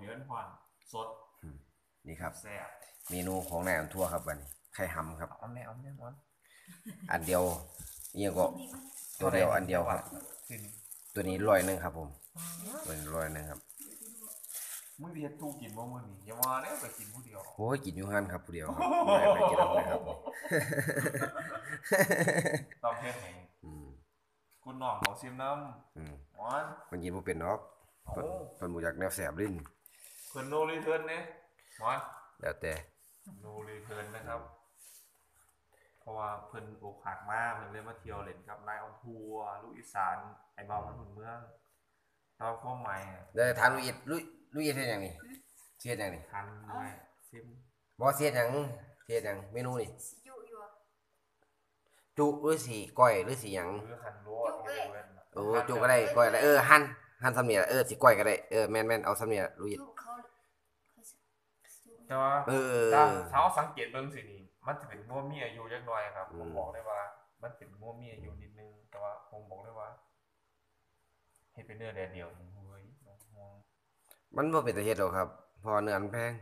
เดือนหวานสดนี่ครับ แซ่บเมนูของนายอันทั่วครับวันนี้ไข่หำครับเอาแน่เอาแน่นอนอันเดียวนี่ก็ตัวเดียวอันเดียวครับขึ้นตัวนี้ร้อยหนึ่งครับ ผมตัวนี้ร้อยหนึ่งครับมึงสิเฮ็ดตู้กินบ่มื้อนี้อย่าว่าเด้อไปกินผู้เดียวโอ้ยกินอยู่หันครับผู้เดียวครับไม่ไปกินอะไรครับต้องเฮ็ดให้อืมคุณน้องเขาซิมน้อืมำหวานมันกินบ่เป็นเนาะโอ้เพิ่นเพิ่นบ่อยากแนวแสบลิ้น เพิ่นโนรีเทิร์นเนี่ยหวานแล้วแต่โนรีเทิร์นนะครับ เพราะว่าเพิ่นอกหักมาเพิ่นเลยมาเที่ยวเล่นกับนายออนทัวร์ลูกอีสานไอ้บ่าวมันหุ่นเมืองตอนข้อใหม่อะเดี๋ยวถามลุยอิดลุยลุยอิดเฮ็ดหยังนี่เฮ็ดหยังนี่ทันไว้ซิมบ่เฮ็ดหยังเฮ็ดหยังเมนูนี่อยู่อยู่อะจุหรือสิก้อยหรือสิหยังหรือหันรั้วให้เว้นโอ้จุก็ได้ก้อยก็ได้เออหั่นหั่นสำเนียเออสิก้อยก็ได้เออแม่นๆเอาสำเนียลุยอิด อยู่เขาเขาสิ อยู่แต่ว่าเออเออถ้าเออถ้าเราสังเกตเบิ่งสินี่มันจะเป็นงัวมีอายุจักหน่อยครับอืมผมบอกได้ว่า มันเป็นงัวมีอายุนิดนึง แต่ว่าผมบอกได้ว่าเฮ็ดเป็นเนื้อแดดเดียวนี่เฮ้ยน้องห่วงมันบ่เป็นตาเฮ็ดหรอกครับเพอเนื้อมันแพง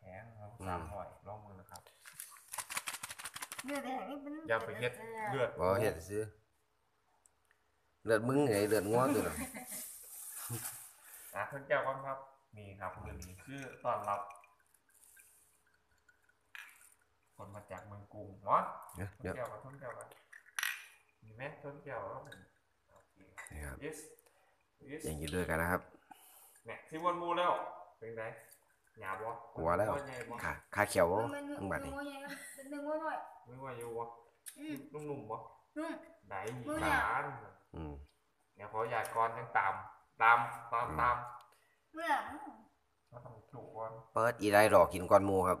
แพงครับอืมสามร้อยลองมือนะครับเลือดแดงนี่เป็นอย่าไปเฮ็ดเลือดบ่เฮ็ดซื้อเลือดมึงไงเลือดงัวตัวน่ะอะเพิ่นแก้วก่อนครับนี่ครับมือนี้คือต้อนรับ คนมาจากเมืองกรุงเนาะเดี๋ยวต้นเดี๋ยวแก้วกับต้นแก้วกันมีไหมต้นแก้วแล้วผมโอเคนี่ครับ yes yes อย่างอยู่ด้วยกันนะครับเนี่ยที่วันมูแล้วเป็นไงหยาบวะกลัวแล้วใหญ่บ่ขาขาเขียวบ่มันมึงบัดนี้หัวใหญ่นะเป็นหนึ่งหัวหน่อยไม่ว่าอยู่วะอืมนุ่มๆวะนุ่มได้มือหหยาลาบนอืมเดี๋ยวขอหยาดก่อนยังตามตามตามตามเมื่อก็ต้องจุก่อนเปิดอีไรดอกกินก่อนหมูครับ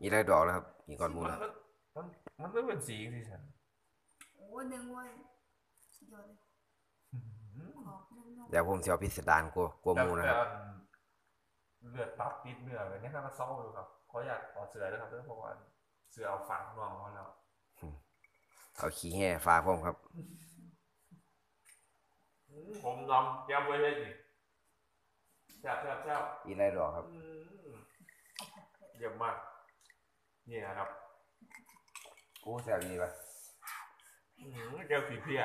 อีไรดอกแล้วครับกินก่อนหมูมันแล้ว มันมันมันเป็นสีสิฉันโอ้หนึ่งหัวสุดยอดเลยขอบนุ่มเดี๋ยวผมสิเอาพิสดารกลัวกลัวหมูนะครับแต่เลือดตับติดเนื้อเลยเนี่ยถ้ามันเศร้าอยู่ครับขออยากขอเสือด้วยครับเรื่องเพราะว่าเสือเอาฝังนองมาแล้วเอาขี้แห่ฟ้าพร้อมครับอืมผมลำแก้มไว้เลยนี่แซ่บแซ่บแซ่บอีไรดอกครับอืมเยี่ยมมาก นี่นะครับโอ้แซ่บดีป่ะอืมแก้วสีเพีย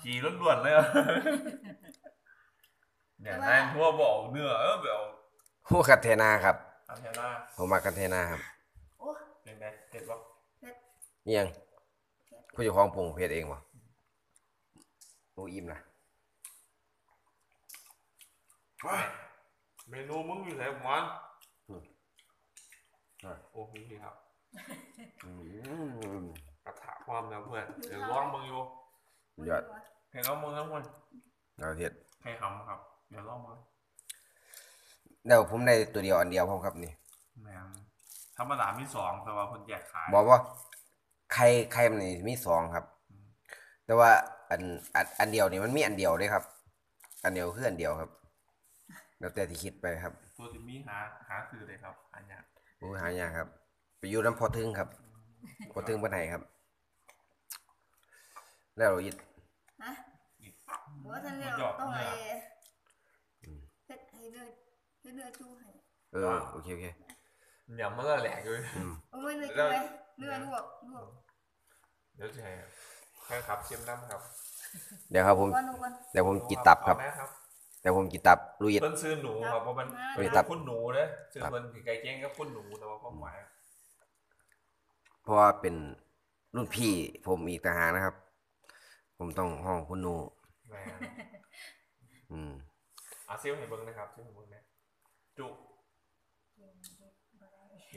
ขี่ล้วนๆเลยอะเนี่ยนายทั่วบอกเนื้อเออแบบโอ้คันเทนาครับอันเทน่าผมมาคันเทนาครับโอ้เป็นไงเผ็ดปะนี่ยังผู้เจ้าของปรุงเฮ็ดเองบ่โอ้อิ่มนะเมนูมึงอยู่ไหนหวานอืม โอ้พี่ครับอืมกระถาความแล้วเพื่อนเดี๋ยวลองมึงอยู่ยอดให้ลองมึงทั้งวันเราเฮ็ดให้หำครับ เดี๋ยวลองมึงเดี๋ยวผมได้ตัวเดียวอันเดียวพร้อมครับนี่แม่งธรรมดามีสองแต่ว่าเพิ่นแยกขายบอกว่าไข่ไข่มันนี่มีสองครับ แต่ว่าอันอันอันเดียวนี่มันมีอันเดียวเด้ครับ อันเดียวคืออันเดียวครับแล้วแต่ที่คิดไปครับ ตัวที่มีหาหาคือเลยครับอันเนี้ย โอ้หายากครับ ไปอยู่น้ำพอทึงครับพอทึงปานไหนครับ แล้วเราอิดฮะนี่หัวท่านเรียกยอดต้องไอ้เนื้อเฮ็ดให้เลือดเฮ็ดเลือดจู้ให้เออโอเคโอเคเนี่ยมันก็แหลกอยู่อืมเอาไว้เลยจู้ไว้เลือดลวกลวกเดี๋ยวจะให้ใครครับเชียมน้ำครับ เดี๋ยวครับผมก่อนดูก่อนเดี๋ยวผมกินตับครับ เอานะครับเดี๋ยวผมกินตับลุยอิดเพิ่นซื้อหนูครับเพราะมันเฮ้ยตับคุณหนูเด้ซื้อเพิ่นที่ไก่เจ๊งก็คุณหนูแต่ว่าความหมายเพราะว่าเป็นรุ่นพี่ผมอีกต่างหากนะครับ ผมต้องห้องคุณหนูแหม่อืมอาซิลให้เบิ่งนะครับซิลให้เบิ่งนะจุ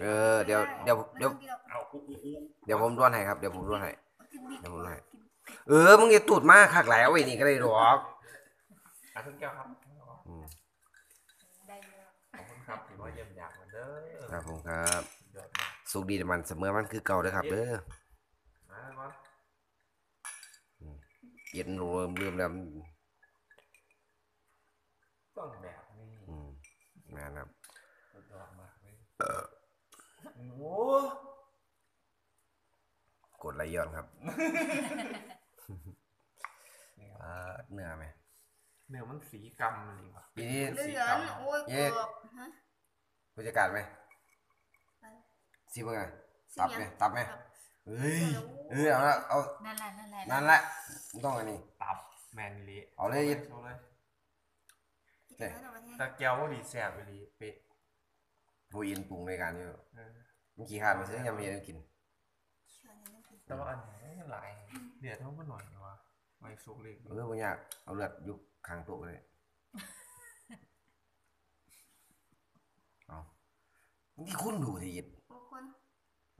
เออเดี๋ยวเดี๋ยวเดี๋ยวเอาอุ๊อุ๊อุ๊เดี๋ยวผมด้วนให้ครับเดี๋ยวผมด้วนให้กินดิบเดี๋ยวผมให้เออมึงอย่าตูดมากคักแล้วไอ้นี่ก็ได้หรอก อะทุนแก้วครับอืมได้เลยขอบคุณครับถือว่าเยี่ยมยามเหมือนเด้อครับผมครับสุดยอดมากสุขดีแต่มันเสมอมันคือเก่าเด้อครับเด้อมาก่อนเย็นรวมเริ่มแล้วต้องแบบนี้อืมนะครับสุดยอดมากเลยโอ้กดไหลย้อนครับนี่ครับอ่าเนื้อไหม เนื้อมันสีกำมันเลยวะทีนี้เหลืสีองกำโอ้ยเย้กรอบฮะผู้จัดการไหมไปสิเบิ่งไงสิตับยังไหมตับไหมครับเฮ้ยเออเอาละเอานั่นแหละนั่นแหละนั่นแหละมึงต้องอันนี้ตับแมนอีหลีเอาเลยโชว์เลยกินแล้วแต่วันนี้ตะแก้วว่าดีแซ่บอีหลีเป๊ะผู้อินปรุงในการอยู่เออมึงขี้ขาดมาซื้อยำเย็นกินเชื่อในเรื่องกินแต่ว่าอันไหนหลายเดี๋ยวเท่ามาหน่อยนะวะไม่สุกเล็กเออบ่ยากเอาเลือดยุก ข้างโต๊ะเลยเอามึงที่คุณดูทีอิดโอ้คน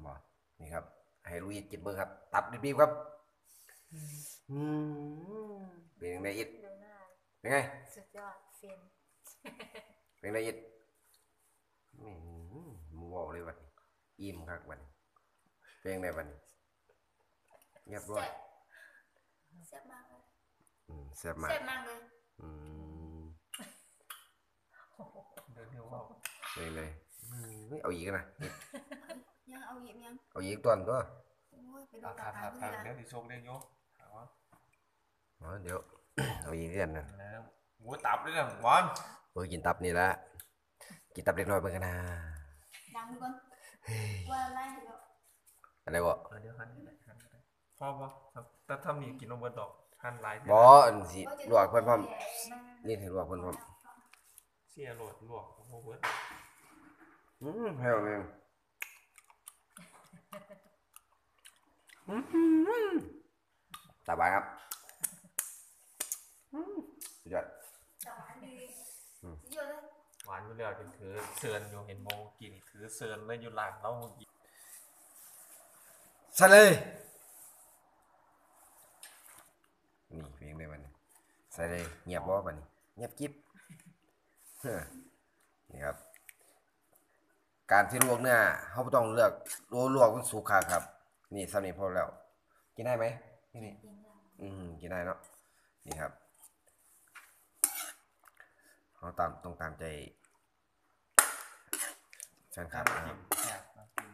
บ่นี่ครับ ให้ลูกอิดกินเบิ่งครับ ตับดิบๆครับอืมเป็นยังไงอิดดูหน้าเป็นไง สุดยอดเฟียนเป็นไงอิดนี่มึงบอกเลยวันนี้อิ่มครับวันนี้เป็นยังไงวันนี้เงียบร้อยแซ่บมากเลย อืมแซ่บมากแซ่บมากเลยอืมเดี๋ยวเดี๋ยวว่าเป็นยังไงอืมไม่เอาอีกนะอิดยังเอาหยิบยังเอาอีกตัวหนึ่งตัวโอ้ยไปดูเอาตาทาตาทาเพื่อนทาเดี๋ยวที่โชคเล็กโยเอาวะอ๋อเดี๋ยว เอาอีกเรื่องหนึงแล้วหมูตับด้วยนะหวานเออกินตับนี่ละกินตับเล็กน้อยเบิ่งกันนะดังก่อนว่าไล่แล้วอะไรบ่เออเดี๋ยวหันนี่แหละหันก็ได้พ่อป่ะแต่ถ้ามีกินนมเบิร์ดอก หันหลายเท่าบ่อันสิลวกเพิ่นพร้อมนี่ให้ลวกเพิ่นพร้อมเสียโหลดลวกโอ้โหเบิร์ดอืมให้เอาแม่งอื้อหือตาบายครับอืมสุดยอดสวรรค์ดีเยอะเลยหวานอยู่แล้วเห็นถือเซิร์นอยู่เห็นโมกินถือเซิร์นเลยอยู่หลังเราเมื่อกี้ใส่เลยนี่เพียงได้บัดนี้ ใส่เลยเงียบบ่บัดนี้เงียบกิ๊บเฮ้อนี่ครับ การที่ลวกเนื้อเขาบ่ต้องเลือกลวกลวกมันสุกคักครับ นี่สำนี้พอแล้ว กินได้ไหมนี่นี่กินได้อืมกินได้เนาะนี่ครับเขาตามต้องตามใจแฟนคลับนะครับแซ่บน้ำจิ้ม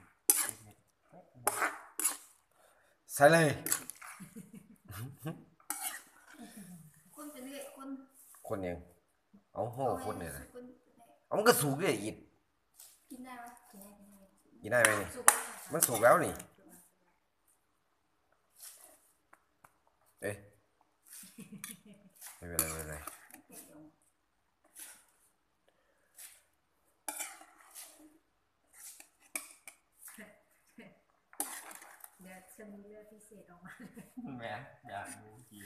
ใส่เลย คนเป็นเรื่อยคนคนยังเอาโหคนเนี่ยนะคนเอามันก็สุกเลยอิดกินได้ไหมกินได้กินได้กินได้ไหมนี่สุกแล้วค่ะมันสุกแล้วนี่เอ๊ะไม่เป็นไรไม่เป็นไรเดี๋ยวจะมีเลือดพิเศษออกมาแม่อยากดูกิน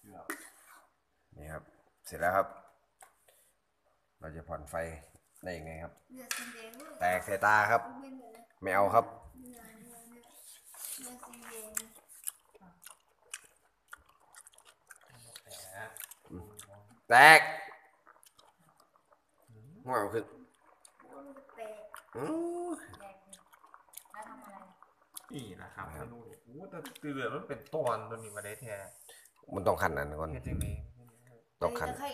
เกือบ นี่ครับ เสร็จแล้วครับ เราจะผ่อนไฟได้ยังไงครับเลือดสีแดงเลยแตกใส่ตาครับ ไม่เหลือเลยไม่เอาครับเลือดเลือดเลือดเลือดสีแดงแต่แตกหัวเอาขึ้นโอ้ยมันจะแตกอื้อแดงนี่แล้วทำอะไรนี่นะครับเมนูนี่โอ้แต่ตื่นมันเป็นตอนตัวนี้มาได้แท้มันต้องขันอันก่อนเฮ็ดจังได๋ ต้องขันเดี๋ยวใคร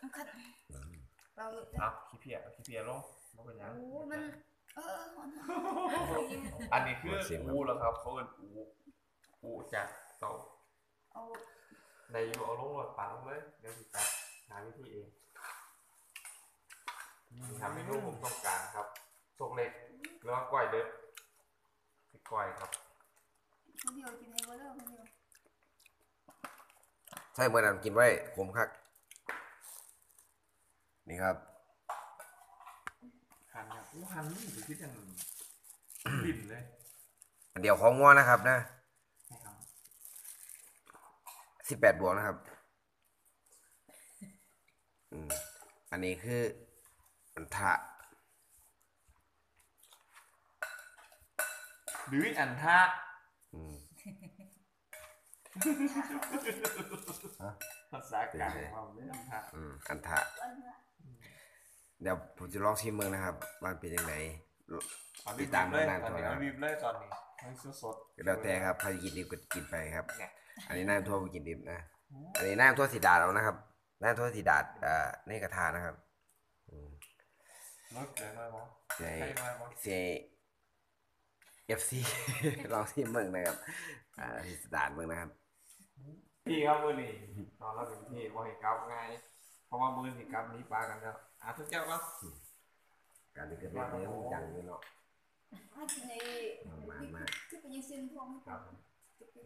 ต้องขันเราเอ้าขี้เพียขี้เพียลงบ่เป็นหยังโอ้ยมันเออมันอันนี้คืออูแล้วครับเขาเป็นอูอูจากเตาเอาในอยู่เอาลงรถปังเลยเดี๋ยวสิตัดหาวิธีเองนี่ทำเมนูผมต้องการครับโซกเล็กแล้วก็กล้วยเด้อพี่กล้วยครับคนเดียวกินให้หมดเลยคนเดียว ใช่เมื่อนั้นกินไว้ขมคัก นี่ครับ หันเนี่ยอู้หันนี่ถือคิดอย่างบิ่นเลยอันเดียวของงัวนะครับ นะใช่ครับสิบแปดบวกนะครับอืมอันนี้คืออันทะหรืออันท่าอืม ภาษากลางของเราเรื่องอันท่าอืมอันทะอันละเดี๋ยวผมจะลองชิมเมืองนะครับว่ามันเป็นยังไงเอาติรีดบตามเลยนานๆตอนนี้ก่อนนะเอารีบเลยตอนนี้ให้สดๆแล้วแต่ครับใครกินดิบก็กินไปครับเนี่ยอันนี้น้ำทั่วไปกินดิบนะอันนี้น้ำทั่วสีดาดเอานะครับน้ำทั่วสีดาดเอ่อในกระทะนะครับอืมรถเกินไหมบอในใช่ไหมบอเซเอฟซีลองชิมเมืองนะครับอ่าที่สดาดเมืองนะครับ พี่ครับมือนี่นอนแล้วถึงพี่บ่ให้กลับง่ายเพราะว่ามือสิกลับหนี้ปลากันแล้วอะทุกเจ้าครับการที่เกิดเรื่องนี้มันจังเลยเนาะอาจจะในมากมากที่เป็นยังซึมพองครับ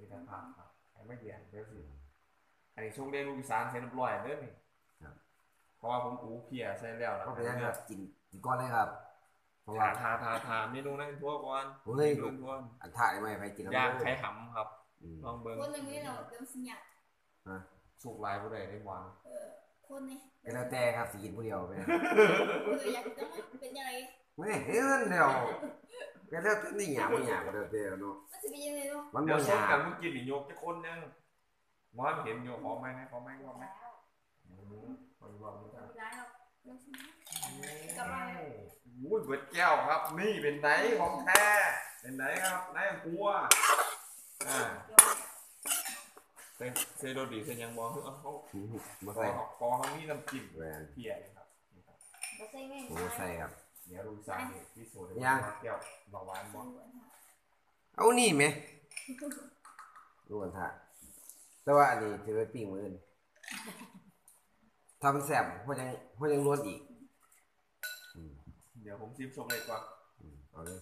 มีแต่ภาพครับให้ไม่เดียนเดี๋ยวสิอันนี้ช่วงเรียนลูกอีสานเสร็จเรียบร้อยเด้อนี่เพราะว่าผมอูเพียใส่แล้วแล้วก็ก็เป็นยังเลืคอรักบกินกินก้อนเลยครับเพราะว่าทาทาทาทาเมนูนั่นทั่วก่อนเฮ้ยเมนูทั่วอันท่าได้ไหมไปกินย่างไข่หำครับอืม ลองเบิ่งคนหนึ่งนี่เราเริ่มสัญญาสุกหลายบ่ได้ได้หวานเออคนนี่ก็แล้วแต่ครับสิกินผู้เดียวไปคนอยากจะเป็นยังไงไม่เห็นเดียวก็แล้วแต่นี่หยาบไม่หยาบก็แล้วแต่เนาะมันจะเป็นยังไงเนาะมันเดี๋บ่ยวหส่งยากับนเมื่อกี้นี่ยกจะคนยังมอนเห็นอยู่ขอไหมนะขอไหมขอไหมแล้วอืมขอรอบนี้ครับไม่ได้หรอกเริ่มสัญญากลับมาเลยอุ้ยเบิดแก้วครับ นี่เป็นไหนของแท้เป็นไหนครับไหนกลัว อ่าเดี๋ยวเซเซโรดีเซยังบอกเขาเขาบ่พอใส่เขาพอเขามีน้ำจิ้มแหวนเพียเลยครับนี่ครับเราใส่ไม่ผมบ่ใส่ครับ เดี๋ยวดูซานี่ที่สุดยังแก้วเบาหวานบอเอานี่ไหมรู้กันท่าแต่ว่าอันนี้ถือไปปิ้งมืออื่นทำแซ่บเพราะยังเพราะยังล้วนอีกอืมเดี๋ยวผมซิมชมเลยก่อนอืมเอาเลย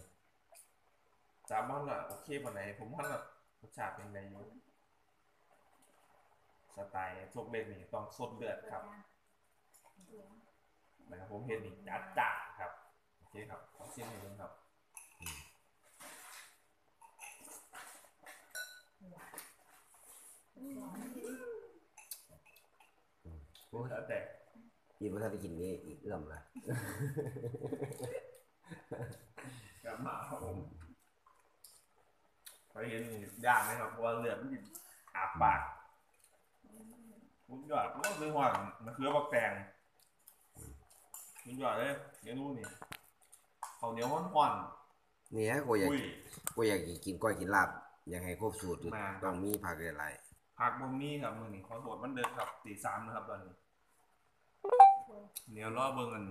จามอนอะโอเคปานไหนผมว่าแบบ รสชาติเป็นไงอยู่สไตล์ชกเล็กนี่ต้องสดเลือดครับนะครับผมเห็นนี่จัดจ้านครับโอเคครับขอเสียงหน่อยนึงครับโอ้ยแล้วแต่กินบ่ทันได้กินนี่อีกเอื้อมละกลับมาครับผม ไปเห็นนี่ย่างนะครับเพราะว่าเลือดมันอยู่อาบปากคุณยอดโอ้ซื้อหวานมันคือบักแตงคุณยอดเลยเดี๋ยวดูนี่ข้าวเหนียวมันหวานนี่ฮะกูอยากอุ้ย กูอยากกินก้อยกินลาบอยากให้ครบสูตรมา ต้องมีผักหลายพักบนนี้ครับมือนี้ขอโทษมันเดินครับตีสามนะครับตอนนี้เดี๋ยวรอเบิ่งกัน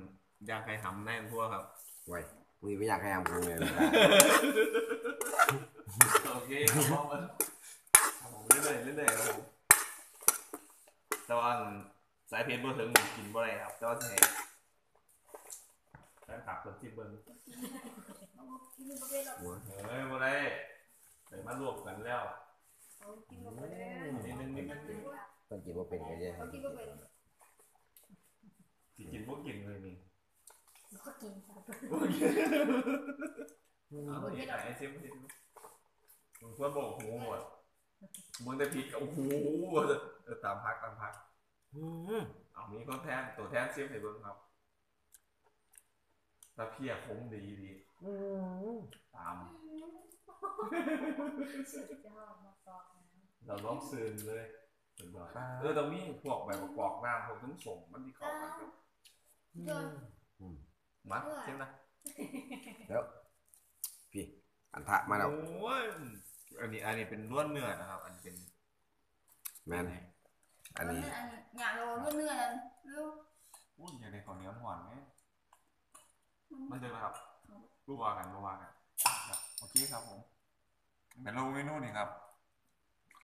ยางไข่หำแน่นทั่วครับๆไว้ มึงไม่อยากให้ทำครั้งเลยนะโอเคครับลองกันครับผมเรื่อยๆเรื่อยๆครับผมแต่ว่าสายเพชรบ่ถึงกินบ่ได้ครับแต่ว่าสิให้แฟนคลับเพิ่นสิเบิ่งกินไปเลยหรอกหัวเฮ้ยบ่ได้ได้มารวมกันแล้วเขากินไปเลยนิดนึงนิดนึงต้องกินว่าเป็นกันยังเขากินไปเลยสิกินบ่กินเลยนี่ ก็กินซะเอาที่ไหนซิมซิมมึงเพื่อนบอกหูหมดมึงได้ผิดกับหูเออตามพักตามพัก อืมเอามีคนแทนตัวแทนซิมให้เบิ่งครับตะเพียคงดีดีตาม สุดยอดมาฟองนะเราล้องซึมเลยสุดยอดเออตรงนี้พวกแบบกรอกน้ำพวกทั้งส่งมันที่เข้ากันครับเดินอืม มาเช่นนะแล้วพี่อันทะมาแล้วโอ้ยอันนี้อันนี้เป็นล้วนเนื้อนะครับ อันนี้เป็น แม่นอันนี้อยากเราเนื้อนั้นเร็วอุ้ยอย่างในข้าวเหนียวหวานไหมมันเจอนะครับรู้ว่ากันรู้ว่ากันครับโอเคครับผมเป็นลงเมนูนี่ครับ